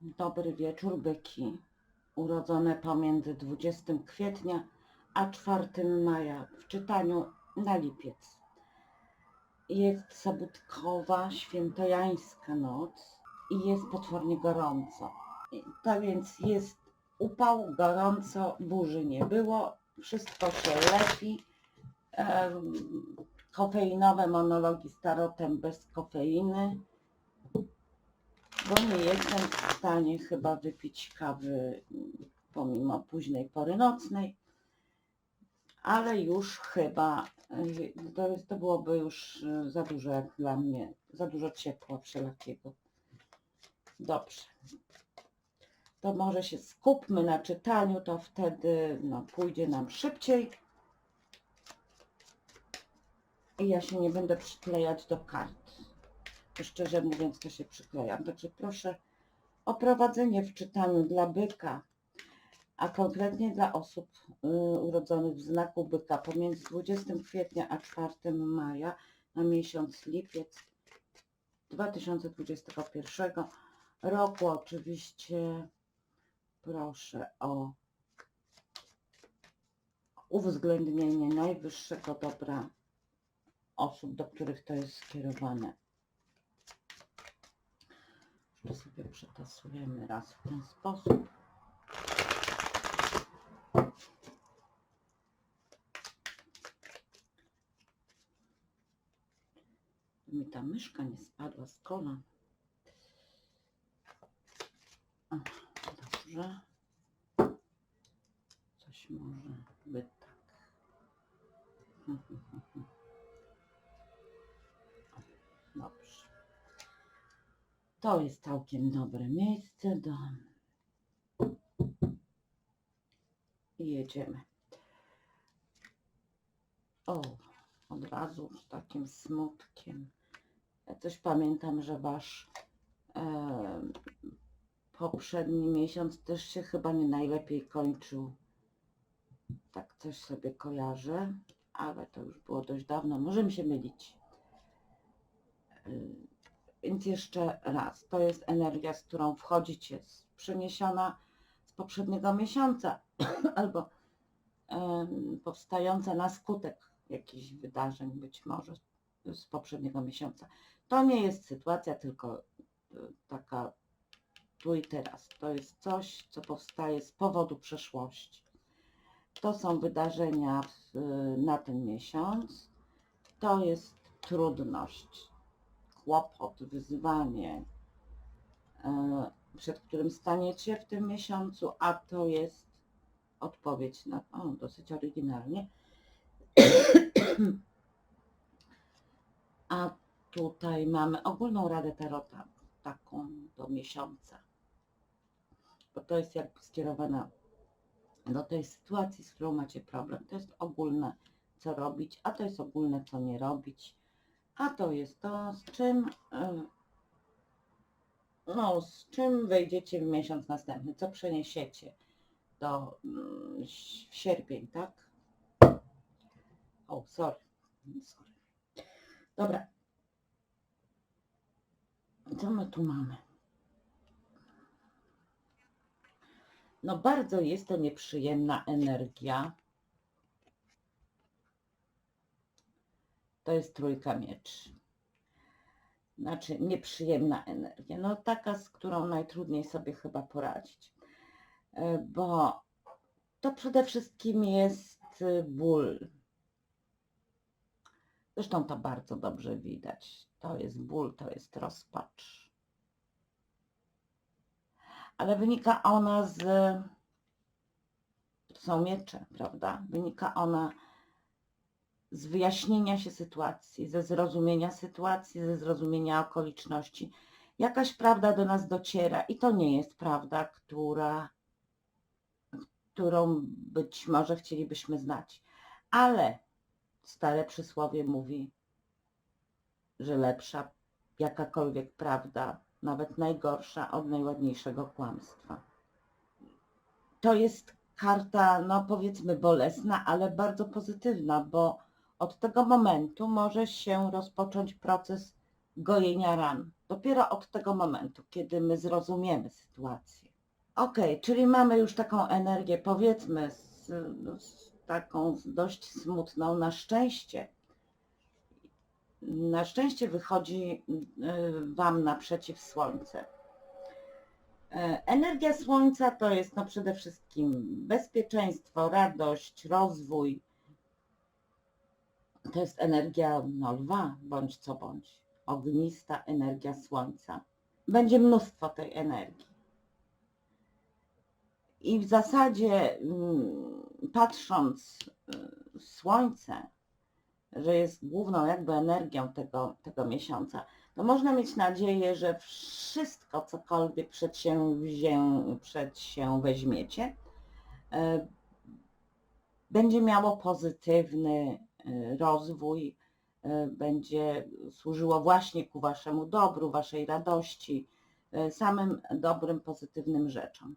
Dobry wieczór, byki. Urodzone pomiędzy 20 kwietnia a 4 maja w czytaniu na lipiec. Jest sobotkowa, świętojańska noc i jest potwornie gorąco. Tak więc jest upał, gorąco, burzy nie było, wszystko się lepi. Kofeinowe monologi z tarotem bez kofeiny bo nie jestem w stanie chyba wypić kawy mm, pomimo późnej pory nocnej, ale już chyba y, to, to byłoby już y, za dużo jak dla mnie, za dużo ciepła wszelakiego. Dobrze. To może się skupmy na czytaniu, to wtedy no, pójdzie nam szybciej. I ja się nie będę przyklejać do kart szczerze mówiąc to się przyklejam. Także proszę o prowadzenie w czytaniu dla byka, a konkretnie dla osób y, urodzonych w znaku byka pomiędzy 20 kwietnia a 4 maja na miesiąc lipiec 2021 roku. Oczywiście proszę o uwzględnienie najwyższego dobra osób, do których to jest skierowane. To sobie przetasujemy raz w ten sposób. Mi ta myszka nie spadła z kolan. Dobrze. To jest całkiem dobre miejsce do... I jedziemy. O, od razu z takim smutkiem. Ja coś pamiętam, że wasz e, poprzedni miesiąc też się chyba nie najlepiej kończył. Tak coś sobie kojarzę, ale to już było dość dawno. Może mi się mylić. Y, więc jeszcze raz, to jest energia, z którą wchodzicie, przeniesiona z poprzedniego miesiąca albo em, powstająca na skutek jakichś wydarzeń, być może z poprzedniego miesiąca. To nie jest sytuacja tylko y, taka tu i teraz. To jest coś, co powstaje z powodu przeszłości. To są wydarzenia w, na ten miesiąc. To jest trudność, kłopot, wyzwanie, e, przed którym staniecie w tym miesiącu, a to jest odpowiedź na, o, dosyć oryginalnie. A tutaj mamy ogólną radę tarota, taką do miesiąca, bo to jest jakby skierowana do tej sytuacji, z którą macie problem. To jest ogólne, co robić, a to jest ogólne, co nie robić. A to jest to, z czym, e, no, z czym wejdziecie w miesiąc następny, co przeniesiecie do mm, w sierpień, tak? O, sorry. sorry. Dobra. Co my tu mamy? No bardzo jest to nieprzyjemna energia. To jest trójka mieczy. Znaczy nieprzyjemna energia. No taka, z którą najtrudniej sobie chyba poradzić. E, Bo to przede wszystkim jest y, ból. Zresztą to bardzo dobrze widać. To jest ból, to jest rozpacz. Ale wynika ona z. To są miecze, prawda? Wynika ona z wyjaśnienia się sytuacji, ze zrozumienia sytuacji, ze zrozumienia okoliczności. Jakaś prawda do nas dociera i to nie jest prawda, która, którą być może chcielibyśmy znać. Ale stare przysłowie mówi, że lepsza jakakolwiek prawda, nawet najgorsza od najładniejszego kłamstwa. To jest karta, no powiedzmy bolesna, ale bardzo pozytywna, bo od tego momentu może się rozpocząć proces gojenia ran. Dopiero od tego momentu, kiedy my zrozumiemy sytuację. Okej, czyli mamy już taką energię, powiedzmy, z, z taką dość smutną na szczęście. Na szczęście wychodzi y, Wam naprzeciw Słońce. E, Energia Słońca to jest no przede wszystkim bezpieczeństwo, radość, rozwój. To jest energia no, lwa, bądź co bądź. Ognista energia Słońca. Będzie mnóstwo tej energii. I w zasadzie mm, patrząc y, Słońce, że jest główną jakby energią tego, tego miesiąca, to można mieć nadzieję, że wszystko, cokolwiek przedsięwzię, przed się weźmiecie, e, będzie miało pozytywny rozwój, e, będzie służyło właśnie ku waszemu dobru, waszej radości, e, samym dobrym, pozytywnym rzeczom.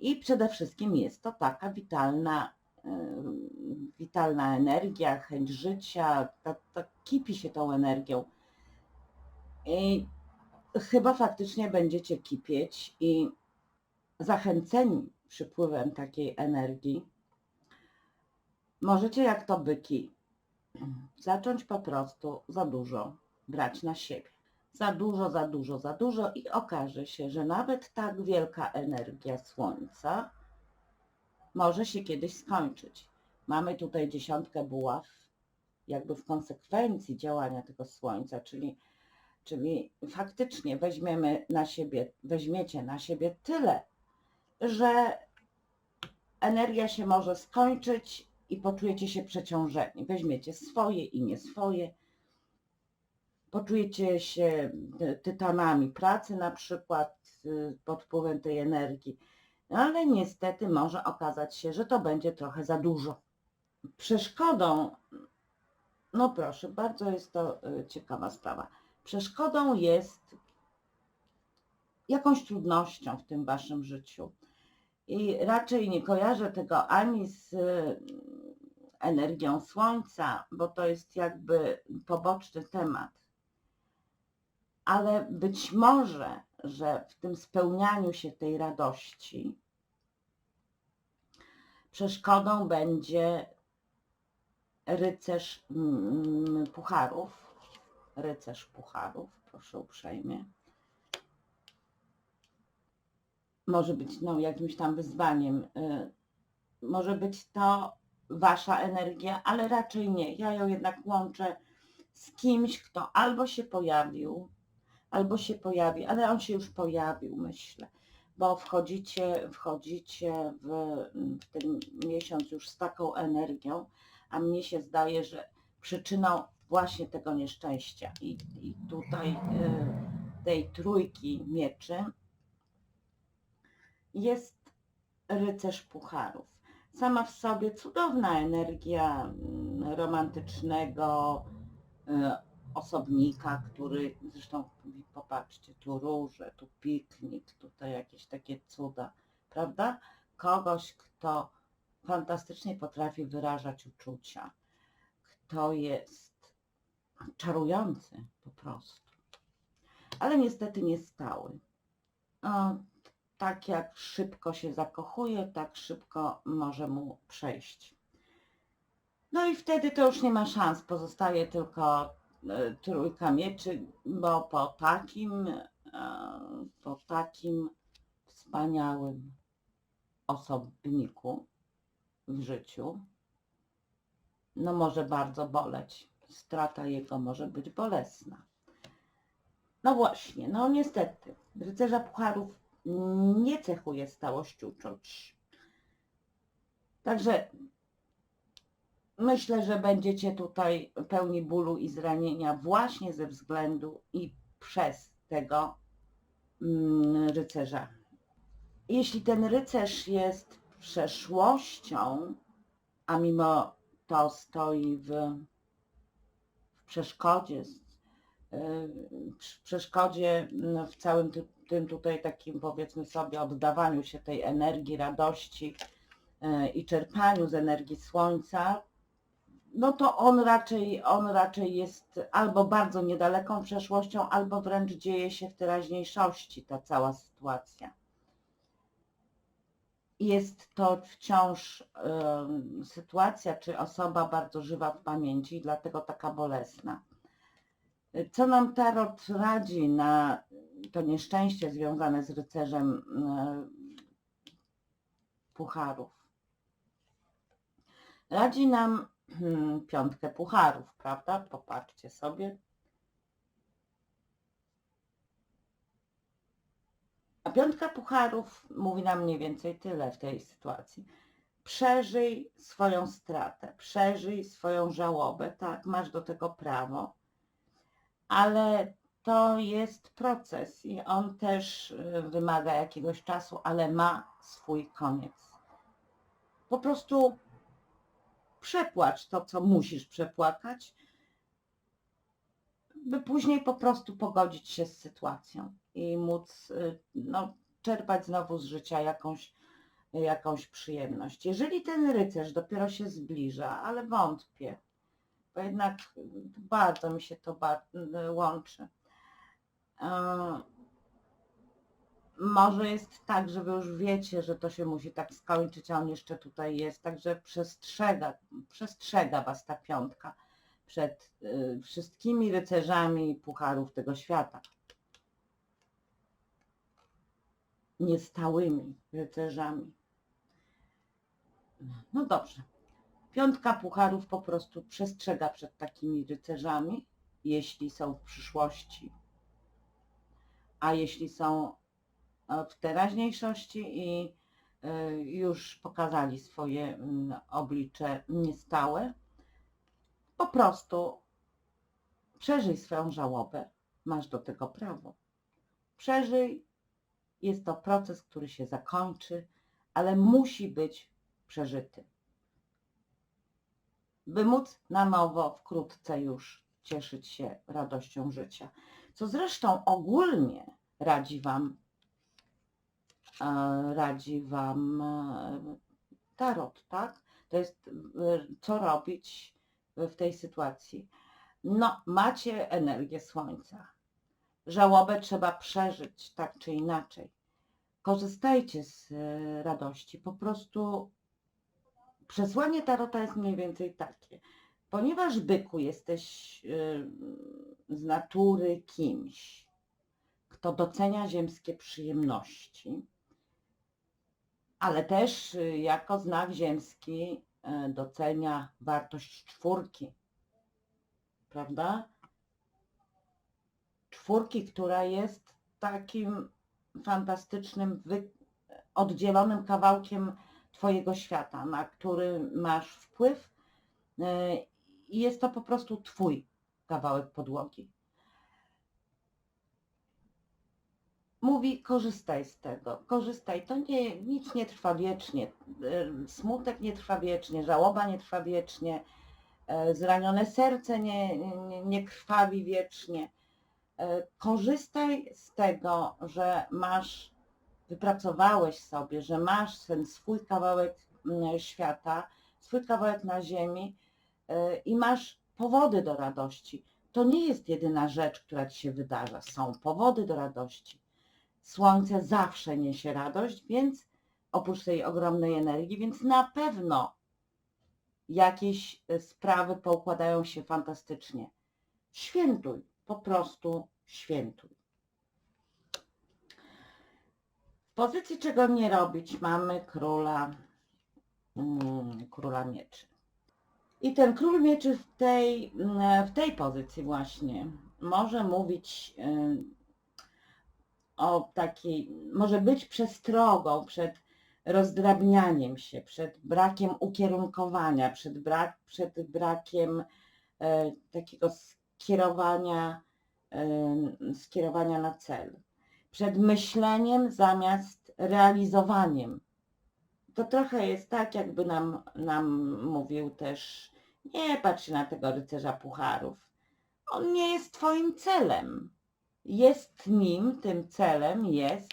I przede wszystkim jest to taka witalna, e, witalna energia, chęć życia, ta, ta kipi się tą energią. I chyba faktycznie będziecie kipieć i zachęceni przypływem takiej energii, możecie jak to byki zacząć po prostu za dużo brać na siebie. Za dużo, za dużo, za dużo i okaże się, że nawet tak wielka energia Słońca może się kiedyś skończyć. Mamy tutaj dziesiątkę buław, jakby w konsekwencji działania tego Słońca, czyli Czyli faktycznie weźmiemy na siebie, weźmiecie na siebie tyle, że energia się może skończyć i poczujecie się przeciążeni. Weźmiecie swoje i nie swoje. Poczujecie się ty- tytanami pracy na przykład y, pod wpływem tej energii. No ale niestety może okazać się, że to będzie trochę za dużo. Przeszkodą, no proszę, bardzo jest to y, ciekawa sprawa przeszkodą jest jakąś trudnością w tym waszym życiu. I raczej nie kojarzę tego ani z mm, energią słońca, bo to jest jakby poboczny temat. Ale być może, że w tym spełnianiu się tej radości przeszkodą będzie rycerz mm, pucharów, rycerz pucharów, proszę uprzejmie. Może być no, jakimś tam wyzwaniem. y, Może być to wasza energia, ale raczej nie. Ja ją jednak łączę z kimś, kto albo się pojawił, albo się pojawi, ale on się już pojawił, myślę, bo wchodzicie, wchodzicie w, w ten miesiąc już z taką energią, a mnie się zdaje, że przyczyną właśnie tego nieszczęścia i, i tutaj y, tej trójki mieczy jest rycerz pucharów. Sama w sobie cudowna energia mm, romantycznego y, osobnika, który zresztą popatrzcie, tu róże, tu piknik, tutaj jakieś takie cuda, prawda? Kogoś, kto fantastycznie potrafi wyrażać uczucia, kto jest czarujący po prostu. Ale niestety nie stały. Tak jak szybko się zakochuje, tak szybko może mu przejść. No i wtedy to już nie ma szans, pozostaje tylko e, trójka mieczy, bo po takim, e, po takim wspaniałym osobniku w życiu, no może bardzo boleć. Strata jego może być bolesna. No właśnie, no niestety, rycerza pucharów nie cechuje stałość uczuć. Także myślę, że będziecie tutaj pełni bólu i zranienia właśnie ze względu i przez tego mm, rycerza. Jeśli ten rycerz jest przeszłością, a mimo to stoi w, w przeszkodzie, yy, przy- przeszkodzie no, w całym ty- tym tutaj takim powiedzmy sobie oddawaniu się tej energii, radości yy, i czerpaniu z energii słońca, no to on raczej, on raczej jest albo bardzo niedaleką przeszłością, albo wręcz dzieje się w teraźniejszości ta cała sytuacja. Jest to wciąż em, sytuacja czy osoba bardzo żywa w pamięci, dlatego taka bolesna. Co nam Tarot radzi na to nieszczęście związane z rycerzem e, pucharów? Radzi nam hmm, piątkę pucharów, prawda? Popatrzcie sobie. A piątka pucharów mówi nam mniej więcej tyle w tej sytuacji. Przeżyj swoją stratę, przeżyj swoją żałobę, tak, masz do tego prawo, ale to jest proces i on też y, wymaga jakiegoś czasu, ale ma swój koniec. Po prostu przepłacz to, co musisz przepłakać, by później po prostu pogodzić się z sytuacją i móc y, no, czerpać znowu z życia jakąś, jakąś przyjemność. Jeżeli ten rycerz dopiero się zbliża, ale wątpię, bo jednak bardzo mi się to ba- łączy. E, Może jest tak, że wy już wiecie, że to się musi tak skończyć, a on jeszcze tutaj jest, także przestrzega, przestrzega was ta piątka przed y, wszystkimi rycerzami pucharów tego świata. Niestałymi rycerzami. No dobrze. Piątka pucharów po prostu przestrzega przed takimi rycerzami, jeśli są w przyszłości, a jeśli są w teraźniejszości i e, już pokazali swoje mm, oblicze niestałe, po prostu przeżyj swoją żałobę. Masz do tego prawo. Przeżyj. Jest to proces, który się zakończy, ale musi być przeżyty. By móc na nowo wkrótce już cieszyć się radością życia. Co zresztą ogólnie radzi Wam, e, radzi Wam e, tarot, tak? To jest co robić w tej sytuacji. No, macie energię słońca. Żałobę trzeba przeżyć tak czy inaczej. Korzystajcie z e, radości. Po prostu przesłanie tarota jest mniej więcej takie. Ponieważ byku jesteś e, z natury kimś, kto docenia ziemskie przyjemności, ale też e, jako znak ziemski e, docenia wartość czwórki, prawda? Czwórki, która jest takim fantastycznym, oddzielonym kawałkiem Twojego świata, na który masz wpływ i jest to po prostu Twój kawałek podłogi. Mówi, korzystaj z tego, korzystaj. To nie, nic nie trwa wiecznie. Smutek nie trwa wiecznie, żałoba nie trwa wiecznie, e, zranione serce nie, nie, nie krwawi wiecznie. E, Korzystaj z tego, że masz, wypracowałeś sobie, że masz ten swój kawałek mm, świata, swój kawałek na ziemi i masz powody do radości. To nie jest jedyna rzecz, która ci się wydarza. Są powody do radości. Słońce zawsze niesie radość, więc oprócz tej ogromnej energii, więc na pewno jakieś e, sprawy poukładają się fantastycznie. Świętuj, po prostu świętuj. W pozycji czego nie robić mamy króla, mm, króla mieczy. I ten król mieczy w tej, mm, w tej pozycji właśnie może mówić y, o takiej, może być przestrogą przed rozdrabnianiem się, przed brakiem ukierunkowania, przed, brak, przed brakiem e, takiego skierowania, e, skierowania na cel, przed myśleniem zamiast realizowaniem. To trochę jest tak, jakby nam, nam mówił też, nie patrz na tego rycerza pucharów. On nie jest twoim celem. Jest nim, tym celem jest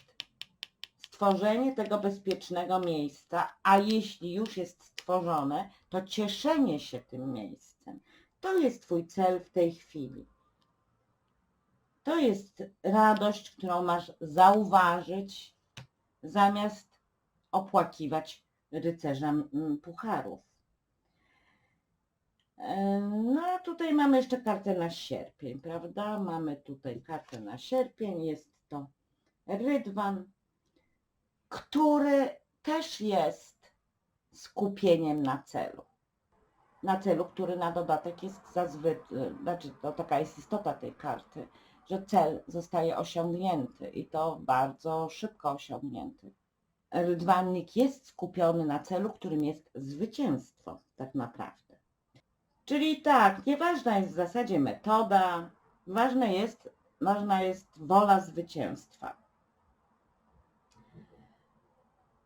stworzenie tego bezpiecznego miejsca, a jeśli już jest stworzone, to cieszenie się tym miejscem. To jest Twój cel w tej chwili. To jest radość, którą masz zauważyć, zamiast opłakiwać rycerzem mm, pucharów. No a tutaj mamy jeszcze kartę na sierpień, prawda? Mamy tutaj kartę na sierpień, jest to rydwan, który też jest skupieniem na celu. Na celu, który na dodatek jest zazwyczaj, znaczy to taka jest istota tej karty, że cel zostaje osiągnięty i to bardzo szybko osiągnięty. Rydwannik jest skupiony na celu, którym jest zwycięstwo, tak naprawdę. Czyli tak, nieważna jest w zasadzie metoda, ważne jest, ważna jest wola zwycięstwa.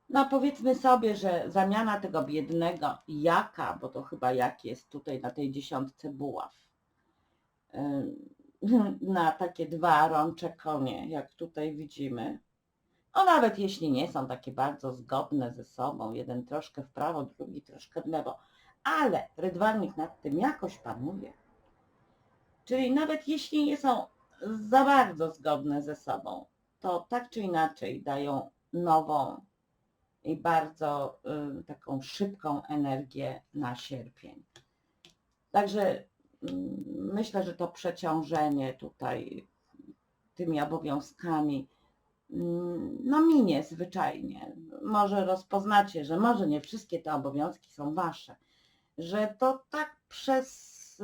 No powiedzmy sobie, że zamiana tego biednego jaka, bo to chyba jak jest tutaj na tej dziesiątce buław, ym, na takie dwa rącze konie, jak tutaj widzimy. O nawet jeśli nie są takie bardzo zgodne ze sobą, jeden troszkę w prawo, drugi troszkę w lewo, ale rydwannik nad tym jakoś panuje. Czyli nawet jeśli nie są za bardzo zgodne ze sobą, to tak czy inaczej dają nową i bardzo y, taką szybką energię na sierpień. Także mm, myślę, że to przeciążenie tutaj tymi obowiązkami mm, no minie zwyczajnie. Może rozpoznacie, że może nie wszystkie te obowiązki są wasze, że to tak przez,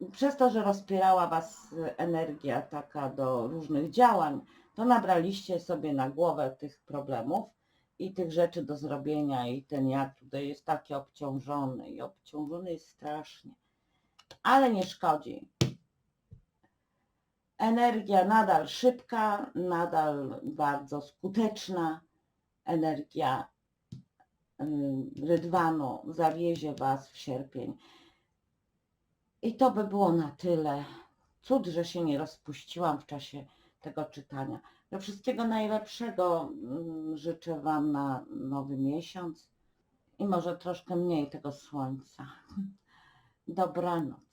y, przez to, że rozpierała was energia taka do różnych działań, to nabraliście sobie na głowę tych problemów i tych rzeczy do zrobienia i ten jak tutaj jest taki obciążony i obciążony jest strasznie. Ale nie szkodzi. Energia nadal szybka, nadal bardzo skuteczna. Energia rydwanu zawiezie Was w sierpień. I to by było na tyle. Cud, że się nie rozpuściłam w czasie tego czytania. Do wszystkiego najlepszego mm, życzę Wam na nowy miesiąc i może troszkę mniej tego słońca. Dobranoc.